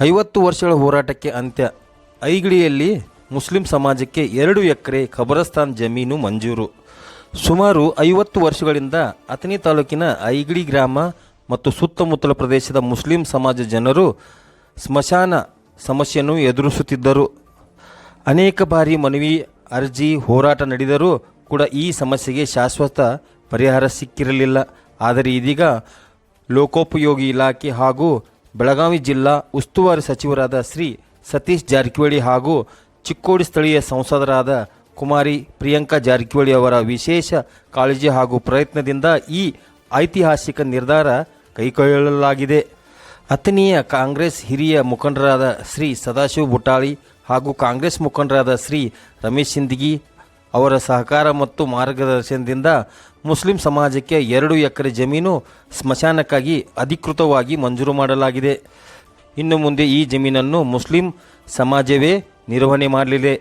ಐವತ್ತು ವರ್ಷಗಳ ಹೋರಾಟಕ್ಕೆ ಅಂತ್ಯ. ಐಗಿಡಿಯಲ್ಲಿ ಮುಸ್ಲಿಂ ಸಮಾಜಕ್ಕೆ ಎರಡು ಎಕರೆ ಖಬರಸ್ತಾನ್ ಜಮೀನು ಮಂಜೂರು. ಸುಮಾರು ಐವತ್ತು ವರ್ಷಗಳಿಂದ ಅಥಣಿ ತಾಲೂಕಿನ ಐಗಿಡಿ ಗ್ರಾಮ ಮತ್ತು ಸುತ್ತಮುತ್ತಲ ಪ್ರದೇಶದ ಮುಸ್ಲಿಂ ಸಮಾಜ ಜನರು ಸ್ಮಶಾನ ಸಮಸ್ಯೆಯನ್ನು ಎದುರಿಸುತ್ತಿದ್ದರು. ಅನೇಕ ಬಾರಿ ಮನವಿ, ಅರ್ಜಿ, ಹೋರಾಟ ನಡೆದರೂ ಕೂಡ ಈ ಸಮಸ್ಯೆಗೆ ಶಾಶ್ವತ ಪರಿಹಾರ ಸಿಕ್ಕಿರಲಿಲ್ಲ. ಆದರೆ ಇದೀಗ ಲೋಕೋಪಯೋಗಿ ಇಲಾಖೆ ಹಾಗೂ ಬೆಳಗಾವಿ ಜಿಲ್ಲಾ ಉಸ್ತುವಾರಿ ಸಚಿವರಾದ ಶ್ರೀ ಸತೀಶ್ ಜಾರಕಿಹೊಳಿ ಹಾಗೂ ಚಿಕ್ಕೋಡಿ ಸ್ಥಳೀಯ ಸಂಸದರಾದ ಕುಮಾರಿ ಪ್ರಿಯಾಂಕಾ ಜಾರಕಿಹೊಳಿ ಅವರ ವಿಶೇಷ ಕಾಳಜಿ ಹಾಗೂ ಪ್ರಯತ್ನದಿಂದ ಈ ಐತಿಹಾಸಿಕ ನಿರ್ಧಾರ ಕೈಗೊಳ್ಳಲಾಗಿದೆ. ಅತನೀಯ ಕಾಂಗ್ರೆಸ್ ಹಿರಿಯ ಮುಖಂಡರಾದ ಶ್ರೀ ಸದಾಶಿವ ಬುಟಾಳಿ ಹಾಗೂ ಕಾಂಗ್ರೆಸ್ ಮುಖಂಡರಾದ ಶ್ರೀ ರಮೇಶ್ ಸಿಂದಗಿ ಅವರ ಸಹಕಾರ ಮತ್ತು ಮಾರ್ಗದರ್ಶನದಿಂದ ಮುಸ್ಲಿಂ ಸಮಾಜಕ್ಕೆ ಎರಡು ಎಕರೆ ಜಮೀನು ಸ್ಮಶಾನಕ್ಕಾಗಿ ಅಧಿಕೃತವಾಗಿ ಮಂಜೂರು ಮಾಡಲಾಗಿದೆ. ಇನ್ನು ಮುಂದೆ ಈ ಜಮೀನನ್ನು ಮುಸ್ಲಿಂ ಸಮಾಜವೇ ನಿರ್ವಹಣೆ ಮಾಡಲಿದೆ.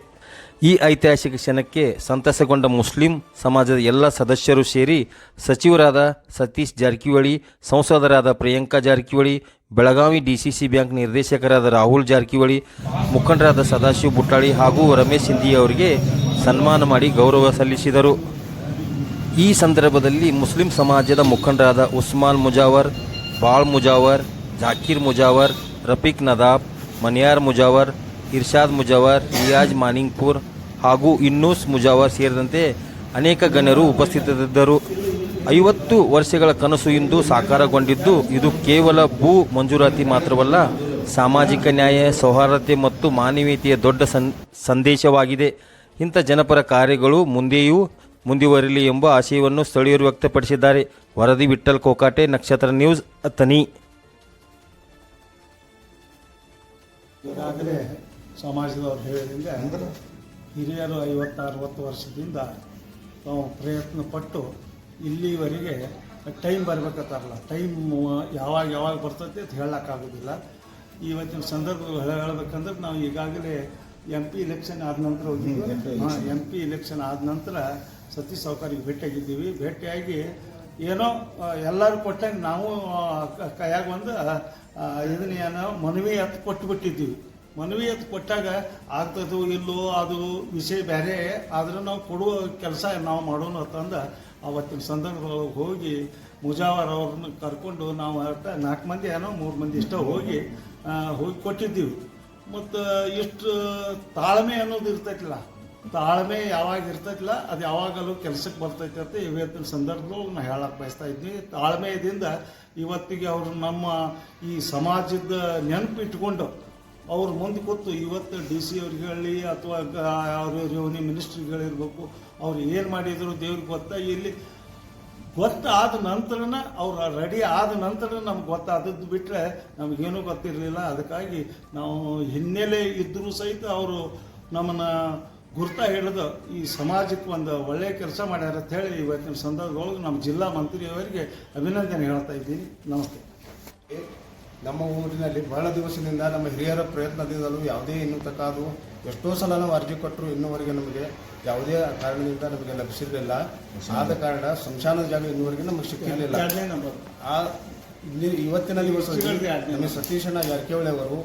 ಈ ಐತಿಹಾಸಿಕ ಕ್ಷಣಕ್ಕೆ ಸಂತಸಗೊಂಡ ಮುಸ್ಲಿಂ ಸಮಾಜದ ಎಲ್ಲ ಸದಸ್ಯರು ಸೇರಿ ಸಚಿವರಾದ ಸತೀಶ್ ಜಾರಕಿಹೊಳಿ, ಸಂಸದರಾದ ಪ್ರಿಯಾಂಕಾ ಜಾರಕಿಹೊಳಿ, ಬೆಳಗಾವಿ ಡಿಸಿಸಿ ಬ್ಯಾಂಕ್ ನಿರ್ದೇಶಕರಾದ ರಾಹುಲ್ ಜಾರಕಿಹೊಳಿ, ಮುಖಂಡರಾದ ಸದಾಶಿವ ಬುಟ್ಟಾಳಿ ಹಾಗೂ ರಮೇಶ್ ಸಿಂಧಿ ಅವರಿಗೆ ಸನ್ಮಾನ ಮಾಡಿ ಗೌರವ ಸಲ್ಲಿಸಿದರು. ಈ ಸಂದರ್ಭದಲ್ಲಿ ಮುಸ್ಲಿಂ ಸಮಾಜದ ಮುಖಂಡರಾದ ಉಸ್ಮಾನ್ ಮುಜಾವರ್, ಬಾಳ್ ಮುಜಾವರ್, ಜಾಕೀರ್ ಮುಜಾವರ್, ರಫೀಕ್ ನದಾಬ್, ಮನಿಯಾರ್ ಮುಜಾವರ್, ಇರ್ಷಾದ್ ಮುಜಾವರ್ ರಿಯಾಜ್ ಮಾನಿಂಗ್ಪುರ್ ಹಾಗೂ ಇನ್ನೂಸ್ ಮುಜಾವರ್ ಸೇರಿದಂತೆ ಅನೇಕ ಗಣ್ಯರು ಉಪಸ್ಥಿತರಿದ್ದರು. ಐವತ್ತು ವರ್ಷಗಳ ಕನಸು ಇಂದು ಸಾಕಾರಗೊಂಡಿದ್ದು, ಇದು ಕೇವಲ ಭೂ ಮಂಜೂರಾತಿ ಮಾತ್ರವಲ್ಲ, ಸಾಮಾಜಿಕ ನ್ಯಾಯ, ಸೌಹಾರ್ದತೆ ಮತ್ತು ಮಾನವೀಯತೆಯ ದೊಡ್ಡ ಸಂದೇಶವಾಗಿದೆ. ಇಂಥ ಜನಪರ ಕಾರ್ಯಗಳು ಮುಂದೆಯೂ ಮುಂದುವರಿಲಿ ಎಂಬ ಆಶಯವನ್ನು ಸ್ಥಳೀಯರು ವ್ಯಕ್ತಪಡಿಸಿದ್ದಾರೆ. ವರದಿ ವಿಠಲ್ ಕೋಕಾಟೆ, ನಕ್ಷತ್ರ ನ್ಯೂಸ್ ಅತನಿ ಈಗಾಗಲೇ ಸಮಾಜದವ್ರು ಹೇಳಿದಂಗೆ ಹಿರಿಯರು ಐವತ್ತು ಅರವತ್ತು ವರ್ಷದಿಂದ ನಾವು ಪ್ರಯತ್ನ ಪಟ್ಟು ಇಲ್ಲಿವರೆಗೆ ಟೈಮ್ ಬರ್ಬೇಕತ್ತಾರಲ್ಲ ಟೈಮ್ ಯಾವಾಗ ಯಾವಾಗ ಬರ್ತೈತೆ ಅಂತ ಹೇಳೋಕ್ಕಾಗೋದಿಲ್ಲ. ಇವತ್ತಿನ ಸಂದರ್ಭ ಹೇಳಬೇಕಂದ್ರೆ ನಾವು ಈಗಾಗಲೇ ಎಂ ಪಿ ಇಲೆಕ್ಷನ್ ಆದ ನಂತರ ಹೋಗಿದ್ವಿ ಹಾಂ ಎಂ ಪಿ ಇಲೆಕ್ಷನ್ ಆದ ನಂತರ ಸತೀಶ್ ಸಾವುಕಾರಿಗೆ ಭೇಟಿಯಾಗಿದ್ದೀವಿ. ಭೇಟಿಯಾಗಿ ಏನೋ ಎಲ್ಲರೂ ಕೊಟ್ಟಂಗೆ ನಾವು ಕೈಯಾಗ ಒಂದು ಇದನ್ನ ಏನೋ ಮನವಿ ಎತ್ತು ಕೊಟ್ಟು ಬಿಟ್ಟಿದ್ದೀವಿ ಮನವಿ ಎತ್ತು ಕೊಟ್ಟಾಗ ಆಗ್ತದೋ ಇಲ್ಲೋ ಅದು ವಿಷಯ ಬೇರೆ ಆದ್ರೆ ನಾವು ಕೊಡುವ ಕೆಲಸ ನಾವು ಮಾಡೋಣ ಅಂತಂದು ಅವತ್ತಿನ ಸಂದರ್ಭದೊಳಗೆ ಹೋಗಿ ಮುಜಾವರ್ ಅವ್ರನ್ನ ಕರ್ಕೊಂಡು ನಾವು ನಾಲ್ಕು ಮಂದಿ ಏನೋ ಮೂರು ಮಂದಿ ಇಷ್ಟ ಹೋಗಿ ಹೋಗಿ ಕೊಟ್ಟಿದ್ದೀವಿ. ಮತ್ತು ಎಷ್ಟು ತಾಳ್ಮೆ ಅನ್ನೋದು ಇರ್ತೈತಿಲ್ಲ ತಾಳ್ಮೆ ಯಾವಾಗ ಇರ್ತೈತಿಲ್ಲ ಅದು ಯಾವಾಗಲೂ ಕೆಲಸಕ್ಕೆ ಬರ್ತೈತಿ ಅಂತ ಇವತ್ತಿನ ಸಂದರ್ಭದೊಳಗೆ ನಾನು ಹೇಳಕ್ಕೆ ಬಯಸ್ತಾ ಇದ್ವಿ ತಾಳ್ಮೆಯಿಂದ ಇವತ್ತಿಗೆ ಅವರು ನಮ್ಮ ಈ ಸಮಾಜದ ನೆನಪು ಇಟ್ಕೊಂಡು ಅವ್ರು ಮುಂದೆ ಕೂತು ಇವತ್ತು ಡಿ ಸಿ ಅವ್ರಿಗೆ ಹೇಳಿ ಅಥವಾ ಅವರು ರೆವಿನ್ಯೂ ಮಿನಿಸ್ಟ್ರಿಗಳಿರ್ಬೇಕು ಅವ್ರು ಏನು ಮಾಡಿದ್ರು ದೇವ್ರಿಗೆ ಗೊತ್ತಾ? ಇಲ್ಲಿ ಗೊತ್ತಾದ ನಂತರನ ಅವ್ರು ರೆಡಿ ಆದ ನಂತರ ನಮ್ಗೆ ಗೊತ್ತಾದದ್ದು ಬಿಟ್ಟರೆ ನಮಗೇನೂ ಗೊತ್ತಿರಲಿಲ್ಲ. ಅದಕ್ಕಾಗಿ ನಾವು ಹಿನ್ನೆಲೆ ಇದ್ದರೂ ಸಹಿತ ಅವರು ನಮ್ಮನ್ನು ಗುರ್ತ ಹಿಡಿದು ಈ ಸಮಾಜಕ್ಕೆ ಒಂದು ಒಳ್ಳೆಯ ಕೆಲಸ ಮಾಡ್ಯಾರ ಅಂತ ಹೇಳಿ ಇವತ್ತಿನ ಸಂದರ್ಭದೊಳಗೆ ನಮ್ಮ ಜಿಲ್ಲಾ ಮಂತ್ರಿಯವರಿಗೆ ಅಭಿನಂದನೆ ಹೇಳ್ತಾ ಇದ್ದೀನಿ. ನಮಸ್ತೆ. ನಮ್ಮ ಊರಿನಲ್ಲಿ ಬಹಳ ದಿವಸದಿಂದ ನಮ್ಮ ಹಿರಿಯರ ಪ್ರಯತ್ನದಿಂದಲೂ ಯಾವುದೇ ಇನ್ನೂ ತಕ್ಕ ಎಷ್ಟೋ ಸಲ ನಾವು ಅರ್ಜಿ ಕೊಟ್ಟರು ಇನ್ನೂವರೆಗೆ ನಮಗೆ ಯಾವುದೇ ಕಾರಣದಿಂದ ನಮಗೆ ಲಭಿಸಿರಲಿಲ್ಲ. ಆದ ಕಾರಣ ಸಂಶಾನದ ಜಾಗ ಇನ್ನೂವರೆಗೆ ನಮಗೆ ಸಿಕ್ಕಿರಲಿಲ್ಲ. ಆ ಇಲ್ಲಿ ಇವತ್ತಿನ ನಮ್ಮ ಸತೀಶಣ್ಣ ಜಾರಕಿಹೊಳಿ ಅವರು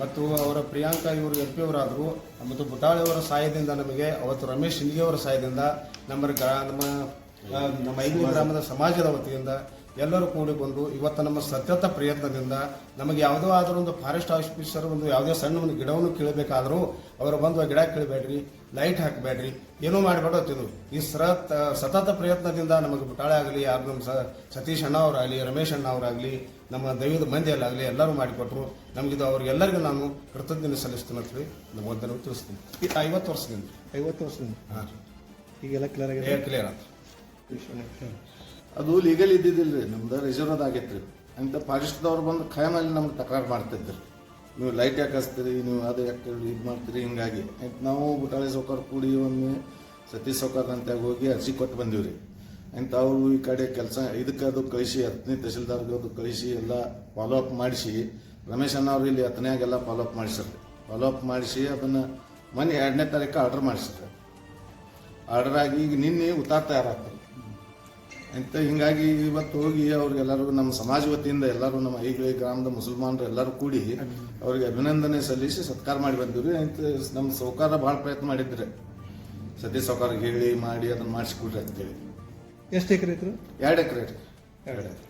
ಮತ್ತು ಅವರ ಪ್ರಿಯಾಂಕಾ ಇವರು ಎಂ ಪಿ ಅವರಾದರು ಮತ್ತು ಬುಟಾಳಿಯವರ ಸಹಾಯದಿಂದ ನಮಗೆ ಅವತ್ತು ರಮೇಶ್ ಶಿಂದಗಿ ಅವರ ಸಹಾಯದಿಂದ ನಮ್ಮ ನಮ್ಮ ನಮ್ಮ ಐದು ಗ್ರಾಮದ ಸಮಾಜದ ವತಿಯಿಂದ ಎಲ್ಲರೂ ಕೂಡಿ ಬಂದು ಇವತ್ತು ನಮ್ಮ ಸತತ ಪ್ರಯತ್ನದಿಂದ ನಮಗೆ ಯಾವುದೋ ಆದರೂ ಒಂದು ಫಾರೆಸ್ಟ್ ಆಫೀಸರ್ ಒಂದು ಯಾವುದೇ ಸಣ್ಣ ಒಂದು ಗಿಡವನ್ನು ಕೀಳಬೇಕಾದರೂ ಅವರು ಬಂದು ಆ ಗಿಡ ಕೀಳಬೇಡ್ರಿ ಲೈಟ್ ಹಾಕಬೇಡ್ರಿ ಏನೂ ಮಾಡಬೇಡ ತಿನ್ನು. ಈ ಸರ ಸತತ ಪ್ರಯತ್ನದಿಂದ ನಮಗೆ ಬುಟಾಳೆ ಆಗಲಿ ಯಾರು ನಮ್ಮ ಸತೀಶ್ ಅಣ್ಣ ಅವರಾಗಲಿ ರಮೇಶ್ ಅಣ್ಣ ಅವರಾಗಲಿ ನಮ್ಮ ದೈವದ ಮಂದಿಯಲ್ಲಾಗಲಿ ಎಲ್ಲರೂ ಮಾಡಿಕೊಟ್ರು. ನಮಗಿದು ಅವ್ರಿಗೆಲ್ಲರಿಗೂ ನಾನು ಕೃತಜ್ಞತೆ ಸಲ್ಲಿಸ್ತೀನಿ ಅಂತ ಹೇಳಿ ನಮ್ಮ ವಂದನೆ ತಿಳಿಸ್ತೀನಿ. ಐವತ್ತು ವರ್ಷದಿಂದ. ಐವತ್ತು ವರ್ಷದಿಂದ? ಹಾಂ. ಈಗೆಲ್ಲ ಕ್ಲಿಯರ್ ಆಗಿದೆ? ಕ್ಲಿಯರ್ ಅಂತ ಅದು ಲೀಗಲ್ ಇದ್ದಿದ್ದಿಲ್ಲ ರೀ ನಮ್ದು ರಿಸರ್ವ್ದ ಆಗೈತೆ ರೀ ಅಂತ ಫಾರೆಸ್ಟ್ದವ್ರು ಬಂದು ಖಾಯಮಲ್ಲಿ ನಮ್ಗೆ ತಕರಾರು ಮಾಡ್ತಿದ್ರು. ನೀವು ಲೈಟ್ ಯಾಕೆ ಹಚ್ತೀರಿ ನೀವು ಅದು ಯಾಕೆ ಇದು ಮಾಡ್ತೀರಿ ಹಿಂಗಾಗಿ. ಆಯ್ತು ನಾವು ಬುಟಾಳಿ ಸೌಕರ್ ಕೂಡಿ ಒಮ್ಮೆ ಸತೀಶ್ ಸೌಕರ್ ಅಂತ ಹೋಗಿ ಅರ್ಜಿ ಕೊಟ್ಟು ಬಂದೀವಿ ರೀ ಅಂತ ಅವರು ಈ ಕಡೆ ಕೆಲಸ ಇದಕ್ಕೆ ಅದು ಕಳಿಸಿ ಹತ್ತನೇ ತಹಸೀಲ್ದಾರ್ಗೆ ಅದು ಕಳಿಸಿ ಎಲ್ಲ ಫಾಲೋ ಅಪ್ ಮಾಡಿಸಿ. ರಮೇಶ್ ಅಣ್ಣ ಅವ್ರು ಇಲ್ಲಿ ಹತ್ತನೇಗೆಲ್ಲ ಫಾಲೋ ಅಪ್ ಮಾಡಿಸ್ರಿ ಫಾಲೋ ಅಪ್ ಮಾಡಿಸಿ ಅದನ್ನು ಮೊನ್ನೆ ಎರಡನೇ ತಾರೀಕು ಆರ್ಡ್ರ್ ಮಾಡಿಸ್ರಿ ಆರ್ಡರ್ ಆಗಿ ಈಗ ನಿನ್ನೆ ಉತ್ತಾರ ತಯಾರಾಗ್ತದೆ. ಅಂತ ಹಿಂಗಾಗಿ ಇವತ್ತು ಹೋಗಿ ಅವ್ರಿಗೆಲ್ಲರಿಗೂ ನಮ್ಮ ಸಮಾಜ ವತಿಯಿಂದ ಎಲ್ಲರೂ ನಮ್ಮ ಐದು ಗ್ರಾಮದ ಮುಸಲ್ಮಾನರು ಎಲ್ಲರೂ ಕೂಡಿ ಅವ್ರಿಗೆ ಅಭಿನಂದನೆ ಸಲ್ಲಿಸಿ ಸತ್ಕಾರ ಮಾಡಿ ಬಂದಿವ್ರಿ. ಅಂತ ನಮ್ಮ ಸೌಕಾರ ಭಾಳ ಪ್ರಯತ್ನ ಮಾಡಿದ್ರೆ ಸದ್ಯ ಸೌಕಾರ ಹೇಳಿ ಮಾಡಿ ಅದನ್ನು ಮಾಡಿಸ್ಕೊಡ್ರಿ ಅಂತೇಳಿ ಎಷ್ಟು ಎಕರೆ ಇತ್ತು ಎರಡು ಎಕರೆ ಎರಡು ಎಕರೆ.